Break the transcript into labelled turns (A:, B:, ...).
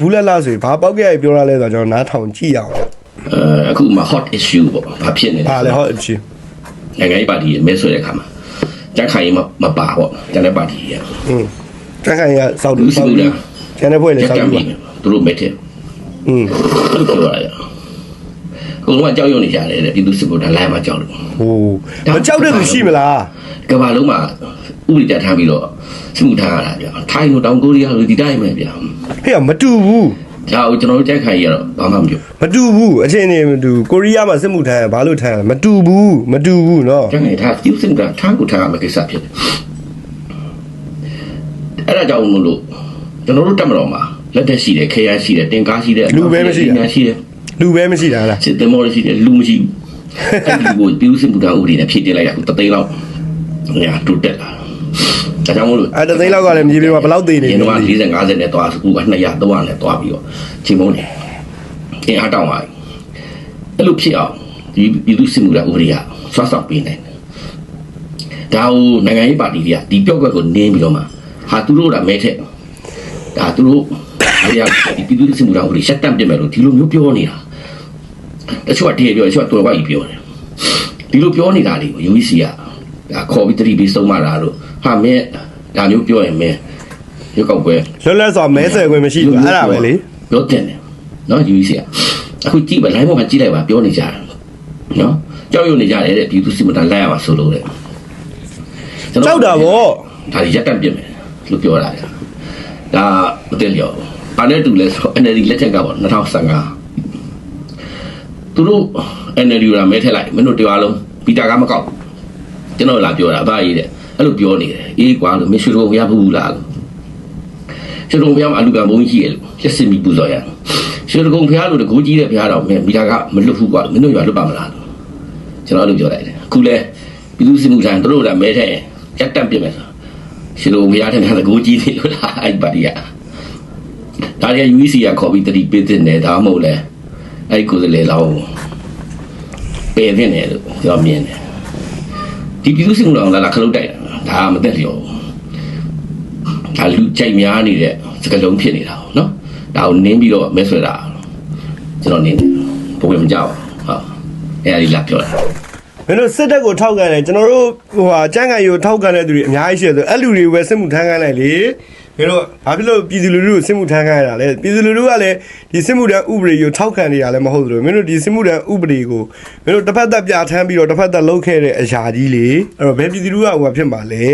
A: ဘူးလက်လားဆိုရင်ဘာပောက်ကြရပြောရလဲဆိုတော့ကျွန်တော်နားထောင်ကြည့်ရအောင်
B: အဲအခုမှ hot issue ပေါ့ဘာဖြစ်နေလဲ
A: ဘာလဲဟောအချင်း
B: နိုင်ငံရေးပါတီမဲဆွဲတဲ့အခါမှာကြက်ခိုင်မမပါပေါ့ကျန်တဲ့ပါတီကြီးက
A: อืมတန်ခိုင်ကစောက်တူ
B: လူစီ
A: စောက်
B: လူ
A: တူ
B: လား
A: ကျန်တဲ့ဖွဲ့လေ
B: ကြက်
A: စောက်
B: ကြ
A: တူ
B: ပြီသူတို့မဲတဲ့
A: อืม
B: အဲ့လိုပြောရ ရကိုယ်ကကြောက်ရွံ့နေကြတယ်တဲ့ပြည်သူစစ်ဗိုလ်တပ်လိုင်းမှာကြောက်လို့
A: ဟိုမကြောက်တဲ့သူရှိမလား
B: ကဘာလုံးမှာဥပဒေကြထားပြီးတော့စစ်မှုထမ်းရတာဗျာထိုင်းတို့တောင်ကိုရီးယားတို့ဒီတိုင်းပဲဗျာ
A: ဟဲ့မတူဘူး
B: ဒါကိုကျွန်တော်တို့ကြက်ခိုင်ရတော့ဘာမှမပြော
A: မတူဘူးအချင်းနေမတူကိုရီးယားမှာစစ်မှုထမ်းဘာလို့ထမ်းလဲမတူဘူးမတူဘူးเนาะ
B: ကြက်ခိုင်ထားပြုစင်ကထားကိုထားရမယ့်ကိစ္စဖြစ်တယ်အဲ့ဒါကြောင့်မလို့ကျွန်တော်တို့တက်မတော်မှာလက်သက်ရှိတယ်ခေရရှိတယ်တင်ကားရှိတယ်ရှိတယ်
A: လူပဲမရှိတာလား
B: စစ်တင်မောရှိတယ်လူမရှိဘူးအဲ့ဒီကိုပြုစင်မှုတာဥပဒေနဲ့ဖြည့်တင်လိုက်တာကိုတသိန်းလောက်ညာတူတက်လာဒါကြောင့်မလို့
A: အဲ့တသိန်းလောက်ကလည်းမြေပြင်မှာဘယ်လောက်သေးနေ
B: ရ
A: လဲ
B: င်တော့40 50နဲ့သွားစကူက200 300နဲ့သွားပြီးတော့ချိန်မုန်းတယ်အင်းအားတောင်းပါအဲ့လိုဖြစ်အောင်ဒီပြည်သူစစ်မှုရဥပဒေကဆွတ်ဆောက်ပေးနိုင်တယ်ဒါဟိုနိုင်ငံရေးပါတီတွေကဒီပြောက်ကွက်ကိုနင်းပြီးတော့မှဟာသူတို့ကမဲထက်ဒါသူတို့အဲ့ရဒီပြည်သူစစ်မှုရဥပဒေရှက်တန့်ပြစ်မယ်လို့ဒီလိုမျိုးပြောနေတာ တချို့ကတည်းပြောတချို့ကတော်ကကြီးပြောတယ်ဒီလိုပြောနေတာတွေကို UEC ကဒါခေါ်ပြီးတတိပေးဆုံးမတာလို့ဟာမင်းဒါမျိုးပြောရင်မင်းရုပ်ောက်ပွဲ
A: လွတ်လပ်စွာမဲဆယ်ခွင့်မရှိဘူးအဲ့ဒါပဲလေ
B: ပြောတင်တယ်နော်ယူစီကအခုကြည့်ပါ line ပေါ်မှာကြည့်လိုက်ပါပြောနေကြတယ်နော်ကြောက်ရွံ့နေကြတယ်တဲ့ပြည်သူစစ်မတန်လိုက်ရပါဆိုလို့တဲ့
A: ကြောက်တာဗော
B: ဒါကြီးရက်တက်ပြစ်မယ်လို့ပြောတာဗျာဒါမသိလျော်ဘာနဲ့တူလဲဆိုတော့ NLD လက်ထက်ကပေါ့2015 သူတို့ NLD ရာမဲထက်လိုက်မင်းတို့တရားလုံးပီတာကမကောက်ကျွန်တော်လာပြောတာဗာကြီးတဲ့အဲ့လိုပြောနေတယ်အေးကွာလို့မရှိတော့မရဘူးလားလို့ရှင်တော်ဘုရားမှာအလူကံဘုံကြီးရဲ့ရက်စင်ပြီးပူဇော်ရရှင်တော်ဘုရားလို့တကူကြီးတဲ့ဘုရားတော်မြင်မိသားကမလွတ်ဘူးကွာမင်းတို့ရွာလွတ်ပါမလားလို့ကျွန်တော်အဲ့လိုပြောလိုက်တယ်အခုလဲပြည်သူစစ်မှုထမ်းတို့ကမဲတဲ့ရက်တက်ပြစ်မယ်ဆိုရှင်တော်ဘုရားတဲ့တကူကြီးနေလို့လားအဲ့ပါတီကဒါရီ UEC ကခေါ်ပြီးတတိပေးတဲ့နယ်ဒါမှမဟုတ်လဲ အဲ့ကိုယ်စလေလောင်းပယ်တဲ့နယ်လို့ကျွန်တော်မြင်တယ်ဒီပြည်သူစစ်မှုတော်လာလာခလုတ်တိုက်တာဒါကမသက်လျော်ဘူးဒါလူကြိုက်များနေတဲ့စကလုံးဖြစ်နေတာပေါ့နော်ဒါကိုနင်းပြီးတော့မဲဆွဲတာကျွန်တော်နင်းတယ်ဘယ်ဝင်မကြောက်ဟုတ်အဲ့ဒါလေးလာပြောတာ
A: မင်းတို့စစ်တပ်ကိုထောက်ခံတယ်ကျွန်တော်တို့ဟိုဟာကြမ်းကန်ယူထောက်ခံတဲ့သူတွေအများကြီးရှိတယ်ဆိုအဲ့လူတွေပဲစစ်မှုထမ်းခိုင်းလိုက်လေ မင်းတို့ဘာဖြစ်လို့ပြည်သူလူထုကိုစစ်မှုထမ်းခိုင်းရတာလဲပြည်သူလူထုကလည်းဒီစစ်မှုထမ်းဥပဒေကိုထောက်ခံနေရလဲမဟုတ်ဘူးလို့မင်းတို့ဒီစစ်မှုထမ်းဥပဒေကိုမင်းတို့တစ်ဖက်သက်ပြဋ္ဌာန်းပြီးတော့တစ်ဖက်သက်လုပ်ခဲ့တဲ့အရာကြီးလေအဲ့တော့ဘယ်ပြည်သူလူထုကဟိုဟာဖြစ်မှာလဲ